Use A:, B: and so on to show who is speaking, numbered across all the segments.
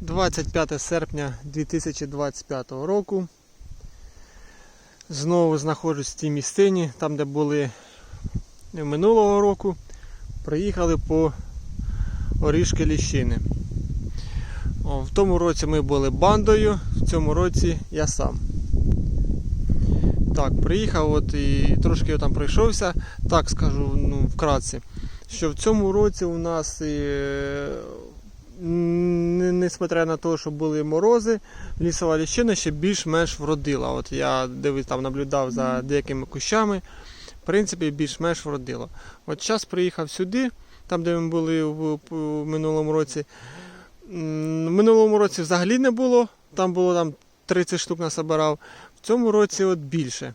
A: 25 серпня 2025 року. Знову знаходжусь в тій місцині, там де були минулого року. Приїхали по орішки ліщини. В тому році ми були бандою, в цьому році я сам. Так, приїхав от і трошки там пройшовся. Так скажу ну, вкратце, що в цьому році у нас е, не- несмотря на те, що були морози, лісова ліщина ще більш-менш вродила. От я дивись, там наблюдав за деякими кущами. В принципі, більш-менш вродило. От зараз приїхав сюди, там, де ми були в, в минулому році. В минулому році взагалі не було, там було там 30 штук насобирав. В цьому році от більше.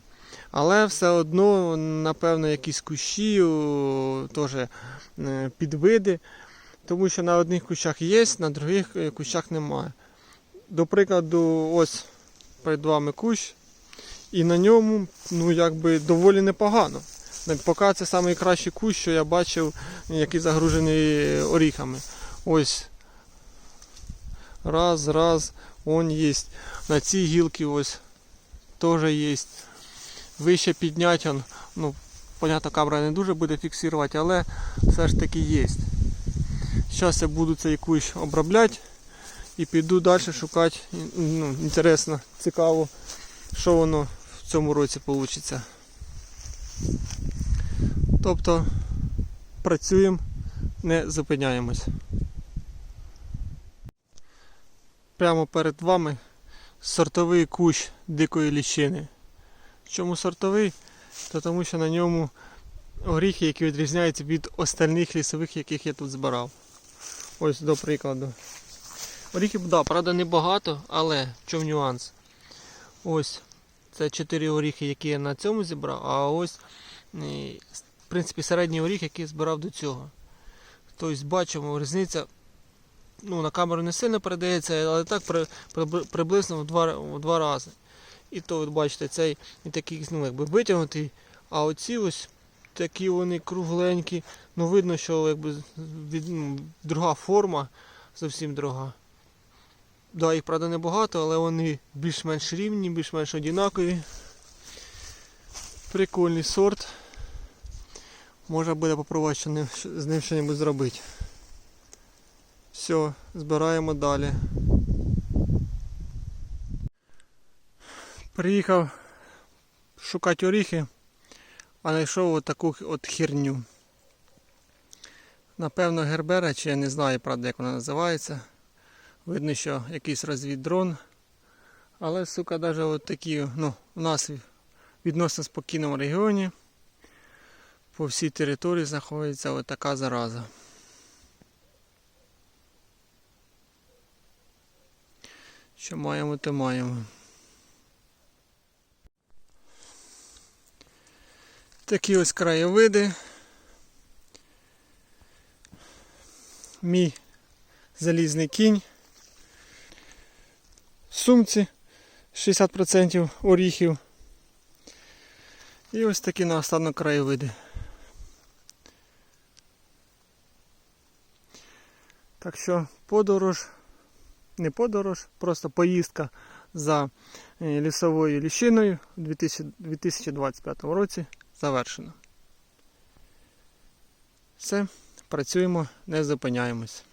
A: Але все одно, напевно, якісь кущі, теж е, підвиди. Тому що на одних кущах є, на других е, кущах немає. До прикладу, ось перед вами кущ, і на ньому ну, якби доволі непогано. Поки це найкращий кущ, що я бачив, який загружений оріхами. Ось. Раз, раз, он є. На цій гілці ось теж є. Вище підняти, он, ну, понятно, камера не дуже буде фіксувати, але все ж таки є. Зараз я буду цей кущ обробляти і піду далі шукати. Ну, інтересно, цікаво, що воно в цьому році вийде. Тобто працюємо, не зупиняємось. Прямо перед вами сортовий кущ дикої ліщини. Чому сортовий? То тому що на ньому горіхи, які відрізняються від остальних лісових, яких я тут збирав. Ось до прикладу. Оріхів, да, правда, небагато, але в чому нюанс? Ось це 4 оріхи, які я на цьому зібрав, а ось в принципі середній оріх, який я збирав до цього. Тобто бачимо, різниця ну, на камеру не сильно передається, але так при, при, приблизно в два, в два рази. І то, от бачите, цей і такий ну, якби витягнутий, а оці ось такі вони кругленькі. Ну видно, що якби від, ну, друга форма, зовсім друга. Да, їх правда небагато, але вони більш-менш рівні, більш-менш однакові. Прикольний сорт. Можна буде попробувати що не- з ним щось зробити. Все, збираємо далі. Приїхав шукати оріхи, а знайшов от таку от херню. Напевно, гербера, чи я не знаю, правда, як вона називається. Видно, що якийсь розвіддрон. Але, сука, навіть от такі, ну, у нас відносно спокійному регіоні по всій території знаходиться от така зараза. Що маємо, то маємо. Такі ось краєвиди. Мій залізний кінь. Сумці 60% оріхів. І ось такі наостанок краєвиди. Так що подорож, не подорож, просто поїздка за е, лісовою ліщиною у 2025 році завершена. Все, працюємо, не зупиняємось.